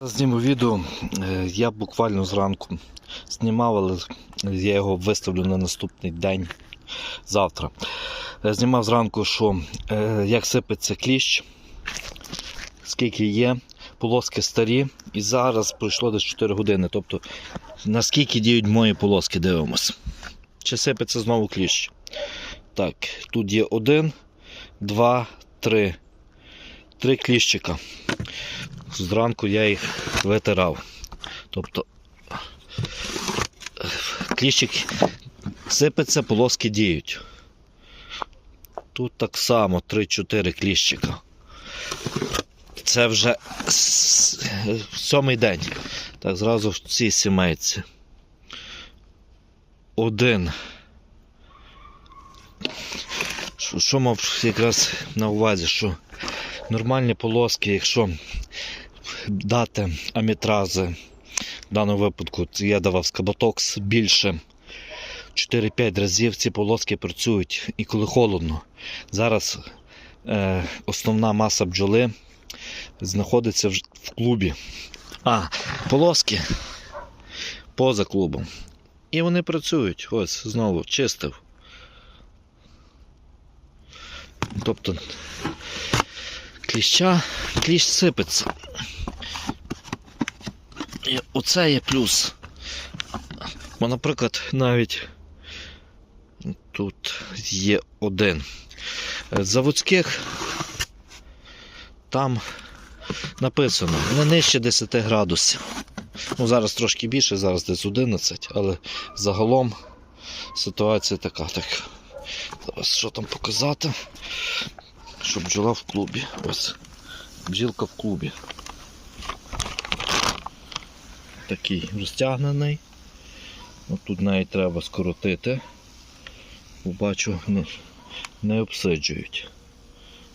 Зніму відео. Е, Я буквально зранку знімав, але я його виставлю на наступний день завтра. Знімав зранку, що е, як сипеться кліщ, скільки є, полоски старі, і зараз пройшло десь 4 години. Тобто, наскільки діють мої полоски, дивимося. Чи сипеться знову кліщ? Так, тут є один, два, три. Три кліщика. Зранку я їх витирав. Тобто кліщик сипеться, полоски діють. Тут так само 3-4 кліщика. Це вже сьомий день. Так, зразу в цій сімейці. Один. Що мав якраз на увазі, що нормальні полоски, якщо дати амітрази, в даному випадку я давав скаботокс більше 4-5 разів ці полоски працюють і коли холодно. Зараз е, основна маса бджоли знаходиться в, в клубі. А, полоски поза клубом. І вони працюють. Ось знову чистив. Тобто кліща, кліщ сипеться. І оце є плюс. Бо, наприклад, навіть тут є один. Заводських там написано не нижче 10 градусів. Ну, зараз трошки більше, зараз десь 11, але загалом ситуація така. Так, зараз що там показати? Щоб бджола в клубі. Ось. Бджілка в клубі. Такий розтягнений. От тут навіть треба скоротити. Бо бачу, не, не обсиджують.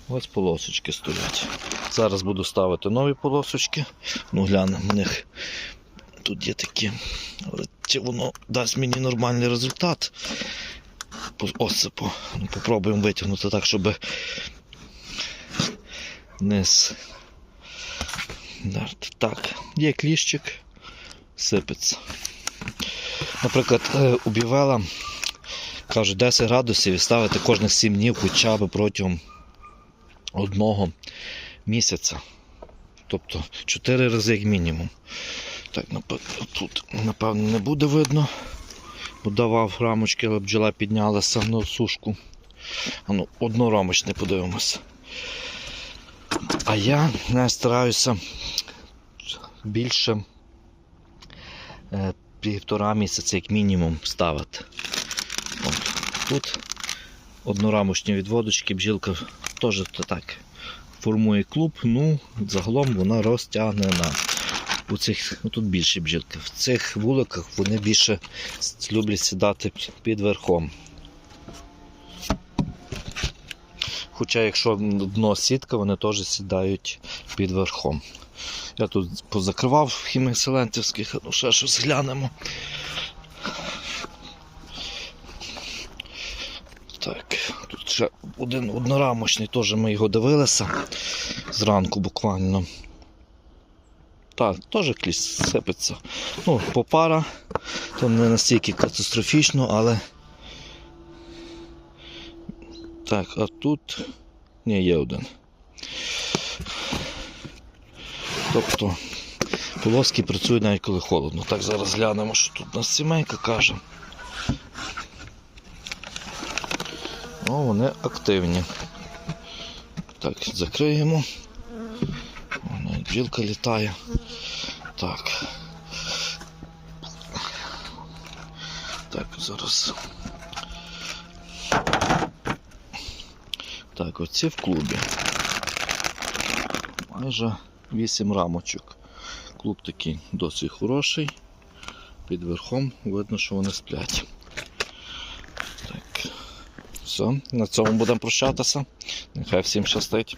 Ось полосочки стоять. Зараз буду ставити нові полосочки. Ну, глянемо в них. Тут є такі. Але чи воно дасть мені нормальний результат? По осипу. Ну, попробуємо витягнути так, щоб низ. Так, є кліщик, сипеться. Наприклад, у кажуть 10 градусів і ставити кожних 7 днів хоча б протягом одного місяця. Тобто 4 рази як мінімум. Так, напевно, тут напевно не буде видно. Бо давав рамочки, але бджола піднялася на сушку. А ну, однорамочне подивимося. А я не стараюся більше півтора місяця, як мінімум, ставити. От. Тут однорамочні відводочки, бджілка теж так формує клуб, ну, загалом вона розтягнена. У цих, ну, тут більше бджілки. В цих вуликах вони більше люблять сідати під верхом. Хоча якщо дно сітка, вони теж сідають під верхом. Я тут позакривав хіміселентівських, ну ще щось глянемо. Так, тут ще один однорамочний, теж ми його дивилися зранку буквально. Так, теж клісь сипеться. Ну, попара, то не настільки катастрофічно, але. Так, а тут. Ні, є один. Тобто полоски працюють навіть коли холодно. Так, зараз глянемо, що тут у нас сімейка каже. О, вони активні. Так, закриємо. Навіть бджілка літає. Так. Так, зараз. Так, оці в клубі. Майже 8 рамочок. Клуб такий досить хороший. Під верхом видно, що вони сплять. Так. Все, на цьому будемо прощатися. Нехай всім щастить.